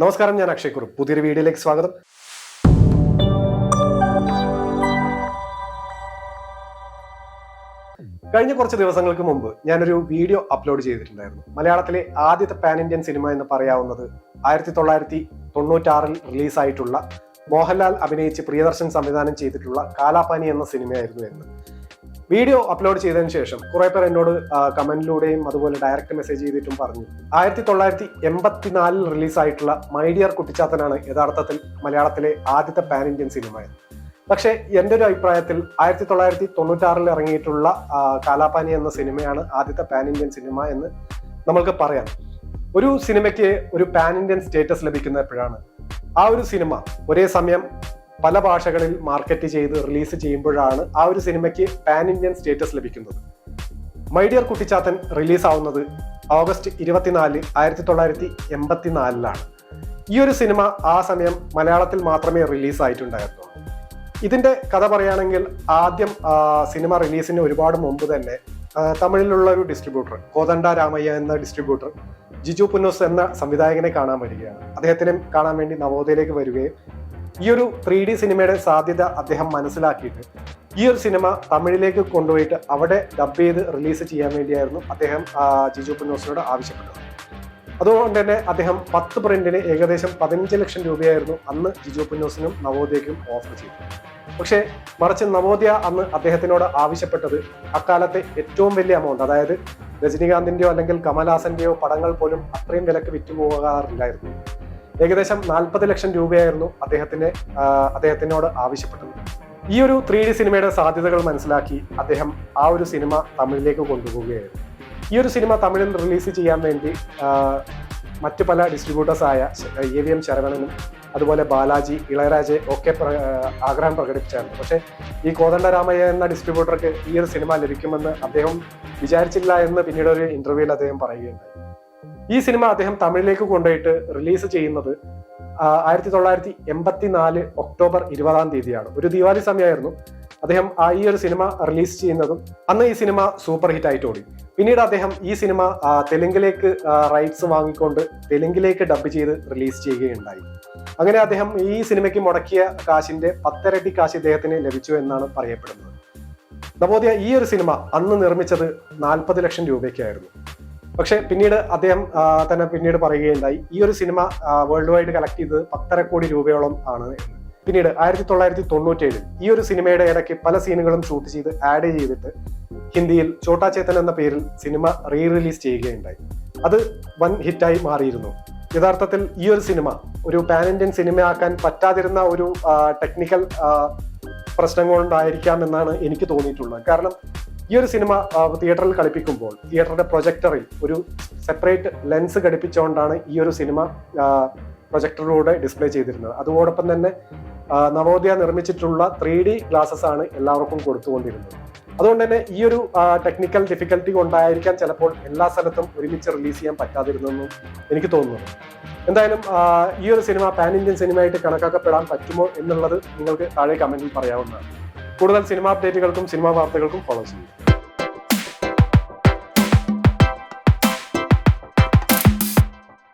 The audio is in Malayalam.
നമസ്കാരം ഞാൻ അക്ഷയ് കുറുപ്പ്. പുതിയൊരു വീഡിയോയിലേക്ക് സ്വാഗതം. കഴിഞ്ഞ കുറച്ച് ദിവസങ്ങൾക്ക് മുമ്പ് ഞാനൊരു വീഡിയോ അപ്ലോഡ് ചെയ്തിട്ടുണ്ടായിരുന്നു. മലയാളത്തിലെ ആദ്യത്തെ പാൻ ഇന്ത്യൻ സിനിമ എന്ന് പറയാവുന്നത് ആയിരത്തി തൊള്ളായിരത്തി തൊണ്ണൂറ്റാറിൽ റിലീസായിട്ടുള്ള മോഹൻലാൽ അഭിനയിച്ച് പ്രിയദർശൻ സംവിധാനം ചെയ്തിട്ടുള്ള കാലാപാനി എന്ന സിനിമയായിരുന്നു എന്ന് വീഡിയോ അപ്ലോഡ് ചെയ്തതിന് ശേഷം കുറെ പേർ എന്നോട് കമന്റിലൂടെയും അതുപോലെ ഡയറക്റ്റ് മെസ്സേജ് ചെയ്തിട്ടും പറഞ്ഞു. ആയിരത്തി തൊള്ളായിരത്തി എൺപത്തിനാലിൽ റിലീസായിട്ടുള്ള മൈഡിയർ കുട്ടിച്ചാത്തനാണ് യഥാർത്ഥത്തിൽ മലയാളത്തിലെ ആദ്യത്തെ പാൻ ഇന്ത്യൻ സിനിമ എന്ന് പക്ഷേ എന്റെ ഒരു അഭിപ്രായത്തിൽ ആയിരത്തി തൊള്ളായിരത്തി തൊണ്ണൂറ്റാറിൽ ഇറങ്ങിയിട്ടുള്ള കാലാപാനി എന്ന സിനിമയാണ് ആദ്യത്തെ പാൻ ഇന്ത്യൻ സിനിമ എന്ന് നമ്മൾക്ക് പറയാം. ഒരു സിനിമയ്ക്ക് ഒരു പാൻ ഇന്ത്യൻ സ്റ്റേറ്റസ് ലഭിക്കുന്ന എപ്പോഴാണ്? ആ ഒരു സിനിമ ഒരേ സമയം പല ഭാഷകളിൽ മാർക്കറ്റ് ചെയ്ത് റിലീസ് ചെയ്യുമ്പോഴാണ് ആ ഒരു സിനിമയ്ക്ക് പാൻ ഇന്ത്യൻ സ്റ്റേറ്റസ് ലഭിക്കുന്നത്. മൈഡിയർ കുട്ടിച്ചാത്തൻ റിലീസാവുന്നത് ഓഗസ്റ്റ് ഇരുപത്തിനാല് ആയിരത്തി തൊള്ളായിരത്തി എൺപത്തിനാലിലാണ്. ഈ ഒരു സിനിമ ആ സമയം മലയാളത്തിൽ മാത്രമേ റിലീസ് ഇതിന്റെ കഥ പറയുകയാണെങ്കിൽ ആദ്യം സിനിമ റിലീസിന് ഒരുപാട് മുമ്പ് തന്നെ തമിഴിലുള്ള ഒരു ഡിസ്ട്രിബ്യൂട്ടർ കോതണ്ട രാമയ്യ എന്ന ഡിസ്ട്രിബ്യൂട്ടർ ജിജു പുന്നോസ് എന്ന സംവിധായകനെ കാണാൻ വരികയാണ്. അദ്ദേഹത്തിനെ കാണാൻ വേണ്ടി നവോദയയിലേക്ക് വരികയും ഈ ഒരു ത്രീ ഡി സിനിമയുടെ സാധ്യത അദ്ദേഹം മനസ്സിലാക്കിയിട്ട് ഈ ഒരു സിനിമ തമിഴിലേക്ക് കൊണ്ടുപോയിട്ട് അവിടെ ഡബ് ചെയ്ത് റിലീസ് ചെയ്യാൻ വേണ്ടിയായിരുന്നു അദ്ദേഹം ജിജു പുന്നോസിനോട് ആവശ്യപ്പെട്ടത്. അതുകൊണ്ട് തന്നെ അദ്ദേഹം പത്ത് പ്രിന്റിന് ഏകദേശം പതിനഞ്ച് ലക്ഷം രൂപയായിരുന്നു അന്ന് ജിജു പുന്നോസിനും നവോദയക്കും ഓഫർ ചെയ്തത്. പക്ഷേ മറിച്ച് നവോദയ അന്ന് അദ്ദേഹത്തിനോട് ആവശ്യപ്പെട്ടത് അക്കാലത്തെ ഏറ്റവും വലിയ എമൗണ്ട് അതായത് രജനീകാന്തിന്റെയോ അല്ലെങ്കിൽ കമൽഹാസന്റെയോ പടങ്ങൾ പോലും അത്രയും വിലക്ക് വിറ്റുപോകാറില്ലായിരുന്നു. ഏകദേശം നാൽപ്പത് ലക്ഷം രൂപയായിരുന്നു അദ്ദേഹത്തിന് ആ, അദ്ദേഹത്തിനോട് ആവശ്യപ്പെട്ടത്. ഈ ഒരു ത്രീ ഡി സിനിമയുടെ സാധ്യതകൾ മനസ്സിലാക്കി അദ്ദേഹം ആ ഒരു സിനിമ തമിഴിലേക്ക് കൊണ്ടുപോവുകയായിരുന്നു. ഈ ഒരു സിനിമ തമിഴിൽ റിലീസ് ചെയ്യാൻ വേണ്ടി മറ്റു പല ഡിസ്ട്രിബ്യൂട്ടേഴ്സായ എ വി എം ശരവണനും അതുപോലെ ബാലാജി ഇളയരാജ് ഒക്കെ ആഗ്രഹം പ്രകടിപ്പിച്ചായിരുന്നു. പക്ഷേ ഈ കോദണ്ഡരാമയ്യ എന്ന ഡിസ്ട്രിബ്യൂട്ടർക്ക് ഈ ഒരു സിനിമ ലഭിക്കുമെന്ന് അദ്ദേഹം വിചാരിച്ചില്ല എന്ന് പിന്നീട് ഒരു ഇന്റർവ്യൂവിൽ അദ്ദേഹം പറയുകയുണ്ടായി. ഈ സിനിമ അദ്ദേഹം തമിഴിലേക്ക് കൊണ്ടുപോയിട്ട് റിലീസ് ചെയ്യുന്നത് ആയിരത്തി തൊള്ളായിരത്തി എൺപത്തി നാല് ഒക്ടോബർ ഇരുപതാം തീയതിയാണ്. ഒരു ദിവാലി സമയമായിരുന്നു അദ്ദേഹം ആ ഈ ഒരു സിനിമ റിലീസ് ചെയ്യുന്നതും. അന്ന് ഈ സിനിമ സൂപ്പർ ഹിറ്റ് ആയിട്ട് ഓടി. പിന്നീട് അദ്ദേഹം ഈ സിനിമ തെലുങ്കിലേക്ക് റൈറ്റ്സ് വാങ്ങിക്കൊണ്ട് തെലുങ്കിലേക്ക് ഡബ് ചെയ്ത് റിലീസ് ചെയ്യുകയുണ്ടായി. അങ്ങനെ അദ്ദേഹം ഈ സിനിമയ്ക്ക് മുടക്കിയ കാശിന്റെ പത്തരട്ടി കാശ് ഇദ്ദേഹത്തിന് ലഭിച്ചു എന്നാണ് പറയപ്പെടുന്നത്. നവോദയ ഈ ഒരു സിനിമ അന്ന് നിർമ്മിച്ചത് നാൽപ്പത് ലക്ഷം രൂപയ്ക്കായിരുന്നു. പക്ഷെ പിന്നീട് അദ്ദേഹം തന്നെ പിന്നീട് പറയുകയുണ്ടായി ഈ ഒരു സിനിമ വേൾഡ് വൈഡ് കളക്ട് ചെയ്തത് പത്തര കോടി രൂപയോളം ആണ് എന്ന്. പിന്നീട് ആയിരത്തി തൊള്ളായിരത്തി തൊണ്ണൂറ്റേഴിൽ ഈ ഒരു സിനിമയുടെ ഇടയ്ക്ക് പല സീനുകളും ഷൂട്ട് ചെയ്ത് ആഡ് ചെയ്തിട്ട് ഹിന്ദിയിൽ ചോട്ടാ ചേത്തൻ എന്ന പേരിൽ സിനിമ റീ റിലീസ് ചെയ്യുകയുണ്ടായി. അത് വൻ ഹിറ്റായി മാറിയിരുന്നു. യഥാർത്ഥത്തിൽ ഈ ഒരു സിനിമ ഒരു പാൻ ഇന്ത്യൻ സിനിമ ആക്കാൻ പറ്റാതിരുന്ന ഒരു ടെക്നിക്കൽ പ്രശ്നങ്ങളുണ്ടായിരിക്കാം എന്നാണ് എനിക്ക് തോന്നിയിട്ടുള്ളത്. കാരണം ഈ ഒരു സിനിമ തിയേറ്ററിൽ കളിപ്പിക്കുമ്പോൾ തിയേറ്ററിന്റെ പ്രൊജക്ടറിൽ ഒരു സെപ്പറേറ്റ് ലെൻസ് ഘടിപ്പിച്ചുകൊണ്ടാണ് ഈ ഒരു സിനിമ പ്രൊജക്ടറിലൂടെ ഡിസ്പ്ലേ ചെയ്തിരുന്നത്. അതോടൊപ്പം തന്നെ നവോദയ നിർമ്മിച്ചിട്ടുള്ള ത്രീ ഡി ഗ്ലാസസ് ആണ് എല്ലാവർക്കും കൊടുത്തുകൊണ്ടിരുന്നത്. അതുകൊണ്ട് തന്നെ ഈ ഒരു ടെക്നിക്കൽ ഡിഫിക്കൽറ്റി കൊണ്ടായിരിക്കാം ചിലപ്പോൾ എല്ലാ സ്ഥലത്തും ഒരുമിച്ച് റിലീസ് ചെയ്യാൻ പറ്റാതിരുന്നെന്നും എനിക്ക് തോന്നുന്നു. എന്തായാലും ഈ ഒരു സിനിമ പാൻ ഇന്ത്യൻ സിനിമയായിട്ട് കണക്കാക്കപ്പെടാൻ പറ്റുമോ എന്നുള്ളത് നിങ്ങൾക്ക് താഴെ കമന്റിൽ പറയാവുന്നതാണ്. കൂടുതൽ സിനിമ അപ്ഡേറ്റുകൾക്കും സിനിമാ വാർത്തകൾക്കും ഫോളോ ചെയ്യും